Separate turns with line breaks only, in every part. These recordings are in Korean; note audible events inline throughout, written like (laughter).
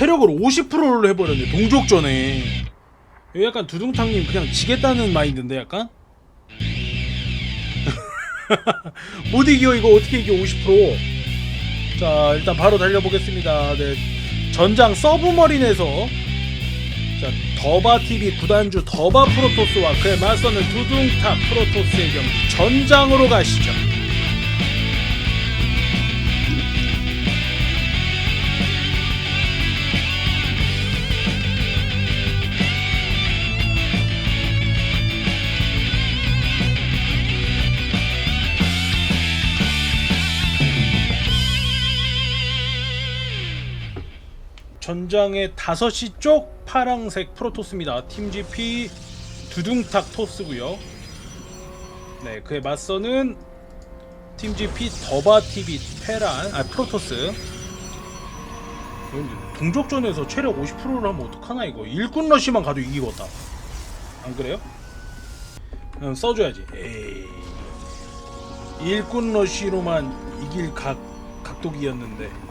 체력을 50%로 해버렸네 동족전에. 이거 약간 두둥탕님 그냥 지겠다는 마인드인데 약간? (laughs) 못 이겨 이거. 어떻게 이겨 50%자 일단 바로 달려보겠습니다. 네. 전장 서브머린에서. 자 더바TV 구단주 더바 프로토스와 그에 맞서는 두둥탁 프로토스의 경기 전장으로 가시죠 전장의 5시 쪽 파랑색 프로토스입니다. 팀 GP 두둥탁 토스고요. 네, 그에 맞서는 팀 GP 더바 TV 테란 아 프로토스. 동족전에서 체력 50%를 하면 어떡하나 이거 일꾼 러시만 가도 이기겠다. 안 그래요? 그냥 써줘야지. 에이. 일꾼 러시로만 이길 각 각도기였는데.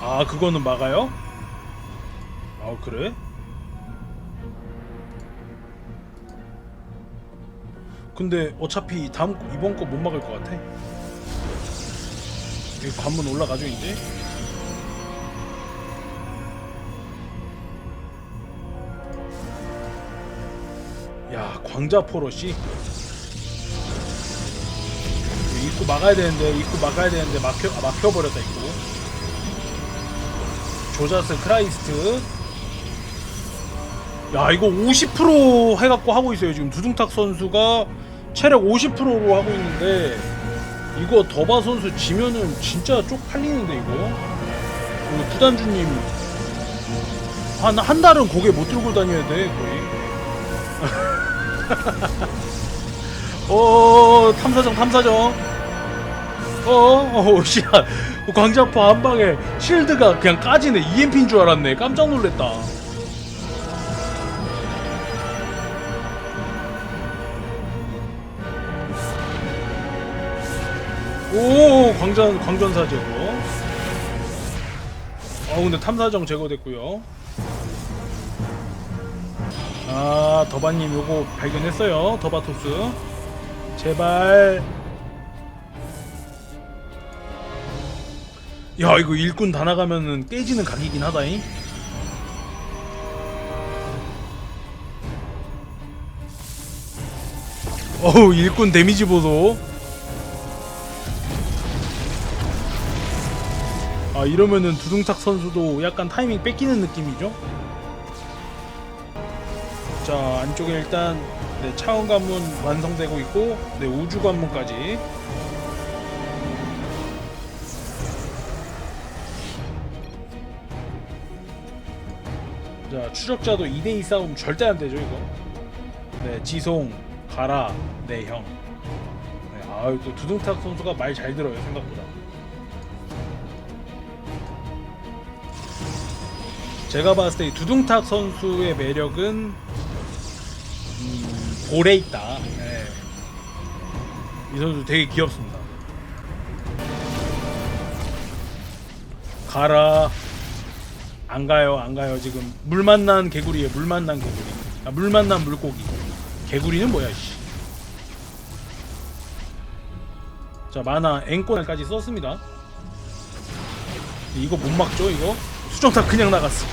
아 그거는 막아요? 아 그래? 근데 어차피 다음 거- 이번 거 못 막을 것 같아. 여기 관문 올라가죠 이제. 야 광자 포로시 입구 막아야 되는데 입구 막아야 되는데 막혀 아, 막혀버렸다 입구. 조자스 크라이스트. 야 이거 50% 해갖고 하고 있어요. 지금 두둥탁 선수가 체력 50%로 하고 있는데 이거 더바 선수 지면은 진짜 쪽팔리는데 이거? 우리 구단주님 한, 한 달은 고개 못 들고 다녀야 돼 거의. (laughs) 어 탐사정 탐사정. 어, 어, 씨, 광자포 한 방에 실드가 그냥 까지네. EMP인 줄 알았네. 깜짝 놀랬다. 오, 광전 광전사 제거. 어, 근데 탐사정 제거됐고요. 아, 더바님 요거 발견했어요. 더바토스. 제발 야 이거 일꾼 다 나가면은 깨지는 각이긴 하다잉. 어우 일꾼 데미지 보소. 아 이러면은 두둥탁 선수도 약간 타이밍 뺏기는 느낌이죠? 자 안쪽에 일단 네, 차원 관문 완성되고 있고 네 우주 관문까지 자 추적자도 2대2 싸움 절대 안 되죠 이거. 네 지송 가라 네 형. 네, 아유 또 두둥탁 선수가 말 잘 들어요 생각보다. 제가 봤을 때 이 두둥탁 선수의 매력은 음, 볼에 있다. 네. 이 선수 되게 귀엽습니다. 가라 안 가요, 안 가요. 지금 물 만난 개구리에 물 만난 개구리. 아, 물 만난 물고기. 개구리는 뭐야, 씨. 자, 만화 앵꼬날까지 썼습니다. 이거 못 막죠, 이거? 수정탑 그냥 나갔어.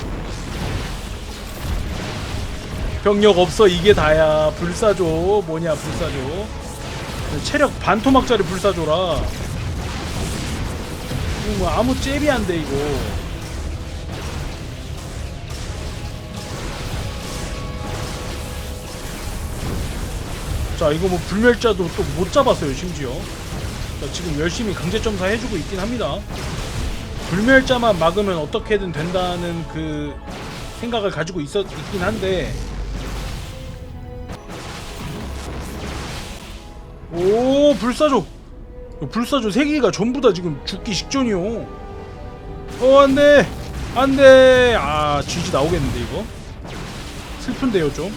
병력 없어, 이게 다야. 불사조. 뭐냐, 불사조. 체력 반토막짜리 불사조라. 뭐 아무 잽이 안 돼, 이거. 자 이거 뭐 불멸자도 또 못 잡았어요 심지어. 자, 지금 열심히 강제점사 해주고 있긴 합니다. 불멸자만 막으면 어떻게든 된다는 그 생각을 가지고 있었, 있긴 한데. 오 불사조. 불사조 세 개가 전부 다 지금 죽기 직전이요. 어 안돼. 안돼. 아 GG 나오겠는데 이거? 슬픈데요 좀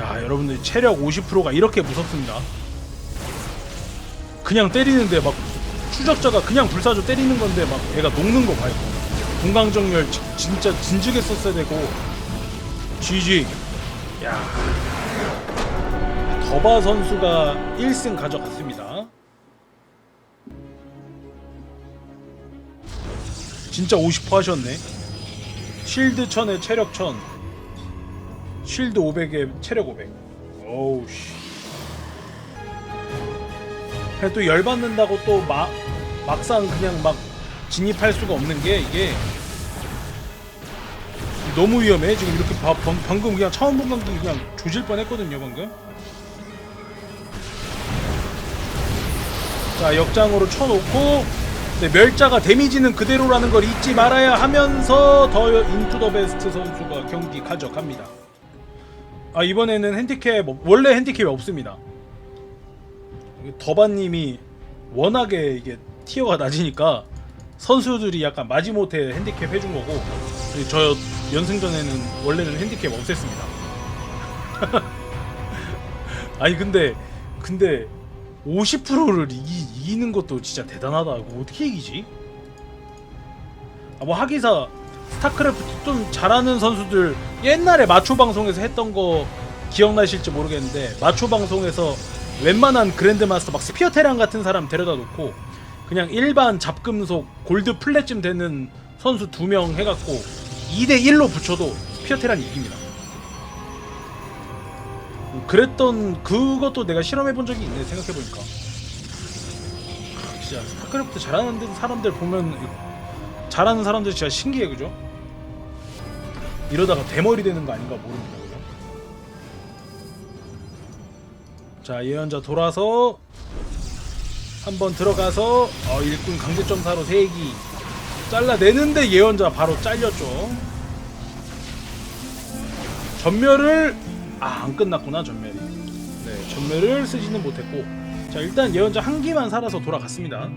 야 여러분들 체력 50%가 이렇게 무섭습니다. 그냥 때리는데 막 추적자가 그냥 불사조 때리는 건데 막 애가 녹는 거 봐요. 공강정렬 지- 진짜 진즉에 썼어야 되고. GG 야. 더바 선수가 1승 가져갔습니다. 진짜 50% 하셨네. 실드 1000에 체력 1000 쉴드 500에 체력 500 오우 씨. 또 열받는다고 또 마, 막상 그냥 막 진입할 수가 없는 게 이게 너무 위험해. 지금 이렇게 바, 방, 방금 그냥 차원 분광기 그냥 조질 뻔했거든요 방금. 자 역장으로 쳐놓고 네, 멸자가 데미지는 그대로라는 걸 잊지 말아야 하면서 더 인투 더 베스트 선수가 경기 가져갑니다 아 이번에는 핸디캡 없- 원래 핸디캡이 없습니다 더바님이 워낙에 이게 티어가 낮으니까 선수들이 약간 마지못해 핸디캡 해준 거고 저 연승전에는 원래는 핸디캡 없앴습니다 (laughs) 아니 근데 근데 50%를 이기, 이기는 것도 진짜 대단하다 이거 어떻게 이기지? 아, 뭐 하기사 스타크래프트 좀 잘하는 선수들 옛날에 마초 방송에서 했던 거 기억나실지 모르겠는데 마초 방송에서 웬만한 그랜드마스터 막 스피어 테란 같은 사람 데려다 놓고 그냥 일반 잡금속 골드 플랫쯤 되는 선수 두 명 해갖고 2대 1로 붙여도 스피어 테란이 이깁니다. 그랬던 그것도 내가 실험해 본 적이 있네 생각해 보니까. 진짜 스타크래프트 잘하는 사람들 보면 잘하는 사람들 진짜 신기해 그죠? 이러다가 대머리 되는 거 아닌가 모릅니다 그죠? 자 예언자 돌아서 한번 들어가서 어, 일꾼 강제점사로 세기 잘라내는데 예언자 바로 잘렸죠 전멸을 아 안 끝났구나 전멸이 네 전멸을 쓰지는 못했고 자 일단 예언자 한 기만 살아서 돌아갔습니다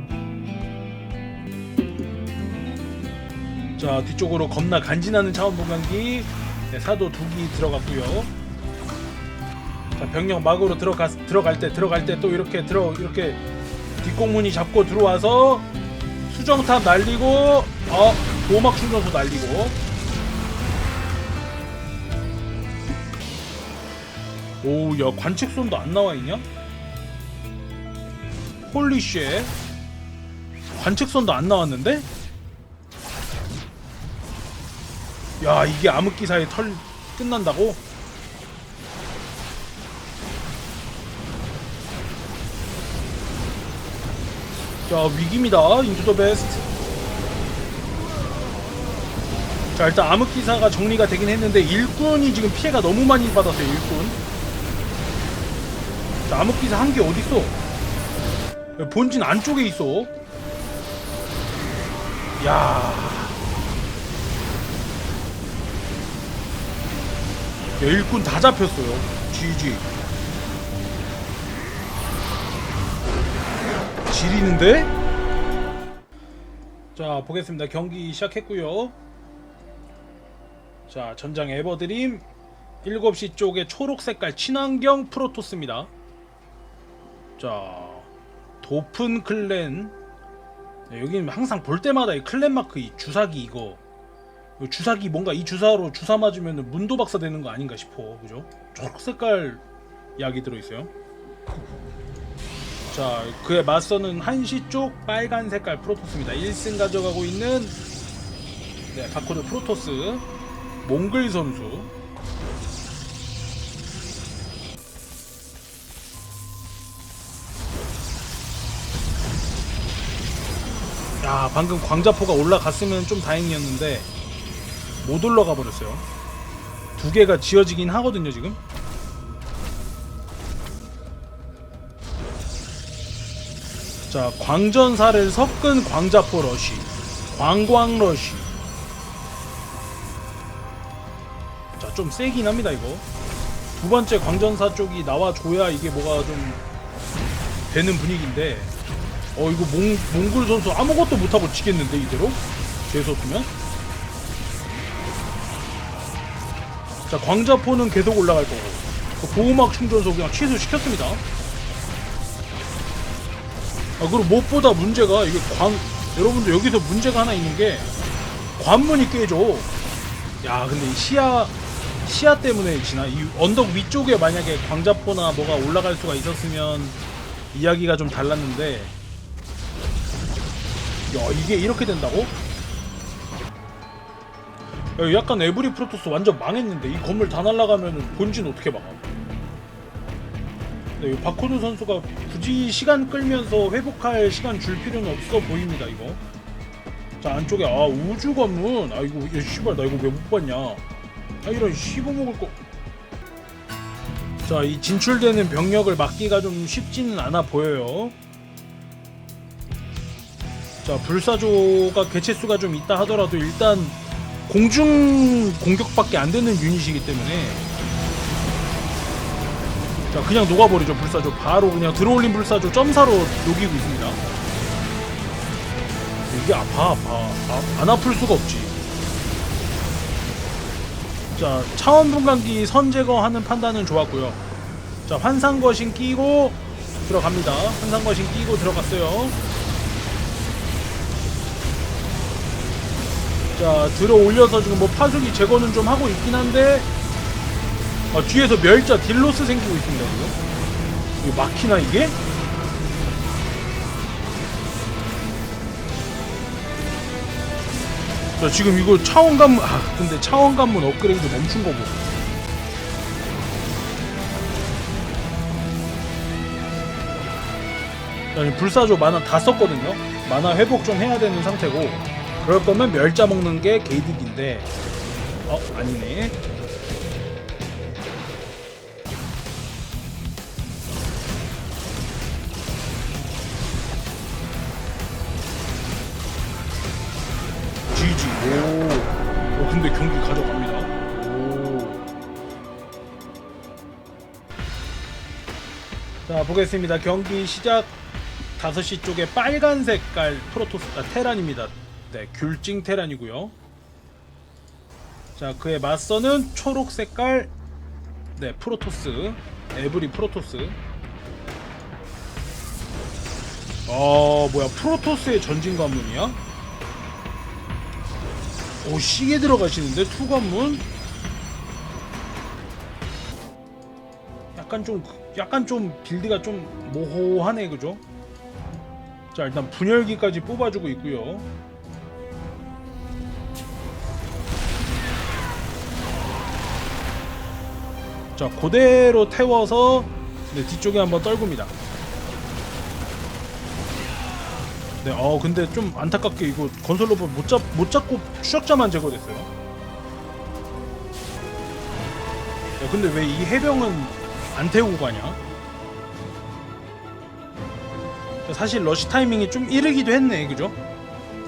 자 뒤쪽으로 겁나 간지나는 차원 분광기 네, 사도 두기 들어갔고요 자 병력 막으로 들어가 들어갈 때 들어갈 때 또 이렇게 들어 이렇게 뒷공문이 잡고 들어와서 수정탑 날리고 어 보호막 충전소 날리고 오우 야 관측선도 안 나와 있냐? 홀리쉣 관측선도 안 나왔는데? 야 이게 암흑기사의 털 끝난다고? 자 위기입니다 인투 더 베스트. 자 일단 암흑기사가 정리가 되긴 했는데 일꾼이 지금 피해가 너무 많이 받았어요 일꾼. 자 암흑기사 한 개 어딨어? 야, 본진 안쪽에 있어. 야 야, 일꾼 다 잡혔어요. GG. 지리는데? 자, 보겠습니다. 경기 시작했고요. 자, 전장 에버드림 7시 쪽에 초록 색깔 친환경 프로토스입니다. 자, 도픈 클랜. 네, 여기는 항상 볼 때마다 이 클랜 마크 이 주사기 이거 주사기 뭔가 이 주사로 주사 맞으면 문도 박사 되는 거 아닌가 싶어. 그죠? 초록 색깔 약이 들어있어요. 자 그에 맞서는 한시 쪽 빨간 색깔 프로토스입니다. 1승 가져가고 있는 네 바코드 프로토스. 몽글 선수. 야 방금 광자포가 올라갔으면 좀 다행이었는데 못 올라가 버렸어요. 두 개가 지어지긴 하거든요 지금. 자 광전사를 섞은 광자포 러쉬, 광광 러쉬. 자 좀 세긴 합니다 이거. 두 번째 광전사 쪽이 나와줘야 이게 뭐가 좀 되는 분위기인데. 어 이거 몽, 몽골 선수 아무것도 못하고 지겠는데 이대로? 재수없으면? 자 광자포는 계속 올라갈 거고 그 보호막 충전소 그냥 취소시켰습니다. 아, 그리고 무엇보다 문제가 이게 관 여러분들 여기서 문제가 하나 있는 게 관문이 깨져. 야, 근데 이 시야 시야 때문에 지나 이 언덕 위쪽에 만약에 광자포나 뭐가 올라갈 수가 있었으면 이야기가 좀 달랐는데 야 이게 이렇게 된다고? 야, 약간 에브리 프로토스 완전 망했는데 이 건물 다 날아가면 본진 어떻게 막아? 네, 이 바코드 선수가 굳이 시간 끌면서 회복할 시간 줄 필요는 없어 보입니다 이거. 자 안쪽에 아 우주 관문 아 이거 야, 씨발 나 이거 왜 못 봤냐? 아 이런 씹어 먹을 거. 자 이 진출되는 병력을 막기가 좀 쉽지는 않아 보여요. 자 불사조가 개체수가 좀 있다 하더라도 일단 공중 공격밖에 안 되는 유닛이기 때문에 자 그냥 녹아버리죠 불사조. 바로 그냥 들어올린 불사조 점사로 녹이고 있습니다. 이게 아파 아파. 아, 안 아플 수가 없지. 자 차원 분광기 선 제거하는 판단은 좋았고요. 자 환상거신 끼고 들어갑니다. 환상거신 끼고 들어갔어요 자 들어 올려서 지금 뭐 파수기 제거는 좀 하고 있긴 한데 아, 뒤에서 멸자 딜로스 생기고 있습니다 지금. 이거 막히나 이게? 자 지금 이거 차원 관문 아 근데 차원 관문 업그레이드 멈춘 거고. 아니 불사조 만화 다 썼거든요. 만화 회복 좀 해야 되는 상태고 그럴 거면 멸자 먹는 게 개이득인데. 어 아니네. GG. 오. 오 근데 경기 가져갑니다. 오. 자 보겠습니다. 경기 시작. 5시 쪽에 빨간 색깔 프로토스 아, 테란입니다 네, 귤찡 테란이고요. 자, 그에 맞서는 초록 색깔 네, 프로토스. 에브리 프로토스. 어, 뭐야? 프로토스의 전진 관문이야? 오, 시계 들어가시는데 투 관문? 약간 좀 약간 좀 빌드가 좀 모호하네, 그죠? 자, 일단 분열기까지 뽑아주고 있고요. 자 그대로 태워서 네, 뒤쪽에 한번 떨굽니다. 네, 어 근데 좀 안타깝게 이거 건설 로봇 못, 잡, 못 잡고 추적자만 제거됐어요. 야, 근데 왜 이 해병은 안 태우고 가냐? 사실 러시 타이밍이 좀 이르기도 했네, 그죠?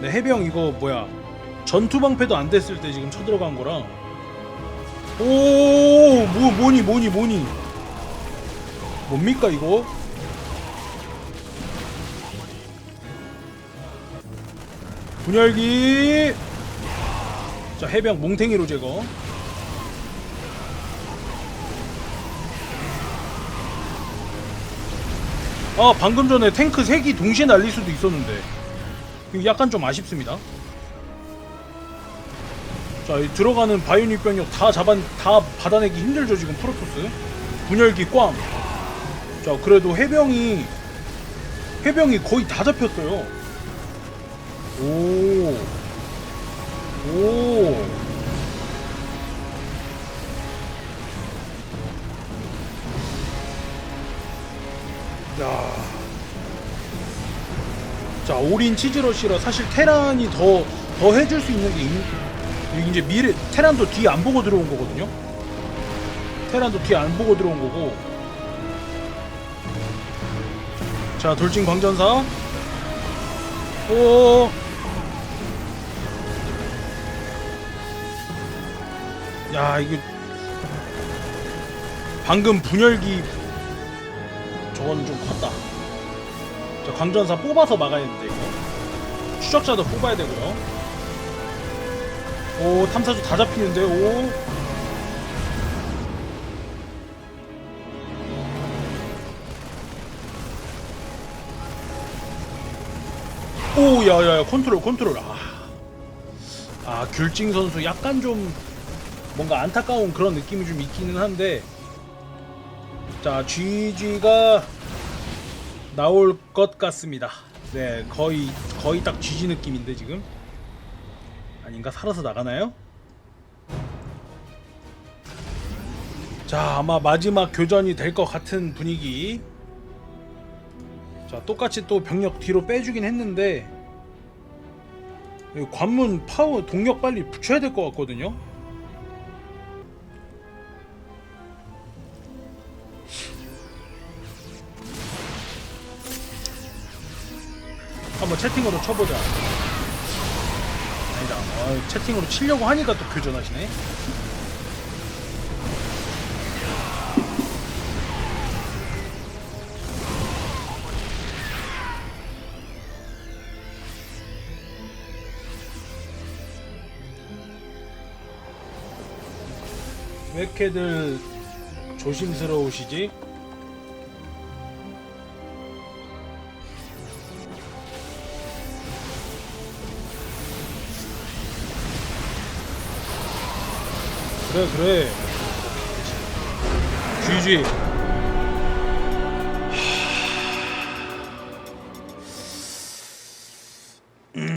네, 해병 이거 뭐야? 전투 방패도 안 됐을 때 지금 쳐들어간 거랑 오, 뭐, 뭐니, 뭐니, 뭐니. 뭡니까, 이거? 분열기. 자, 해병 몽탱이로 제거. 아, 방금 전에 탱크 3기 동시에 날릴 수도 있었는데. 약간 좀 아쉽습니다. 자, 이 들어가는 바이오닉 병력 다 잡아 다 받아내기 힘들죠 지금 프로토스. 분열기 꽝. 자, 그래도 해병이 해병이 거의 다 잡혔어요. 오. 오. 야. 자, 올인 치즈러시라 사실 테란이 더, 더 해줄 수 있는 게 있, 이게 이제 미래 테란도 뒤 안 보고 들어온 거거든요. 테란도 뒤 안 보고 들어온 거고. 자 돌진 광전사. 오. 야 이게 방금 분열기 저건 좀 컸다. 자 광전사 뽑아서 막아야 되는데 이거. 추적자도 뽑아야 되고요. 오 탐사주 다 잡히는데 오. 오야야야 컨트롤 컨트롤. 아, 아 귤찡 선수 약간 좀 뭔가 안타까운 그런 느낌이 좀 있기는 한데. 자 GG가 나올 것 같습니다. 네 거의 거의 딱 GG 느낌인데 지금. 아닌가 살아서 나가나요? 자, 아마 마지막 교전이 될 것 같은 분위기. 자, 똑같이 또 병력 뒤로 빼주긴 했는데 이 관문 파워 동력 빨리 붙여야 될 것 같거든요. 한번 채팅으로 쳐보자. 아니다. 어, 채팅으로 치려고 하니까 또 교전하시네. 왜 이렇게들 조심스러우시지? 그래 그래. GG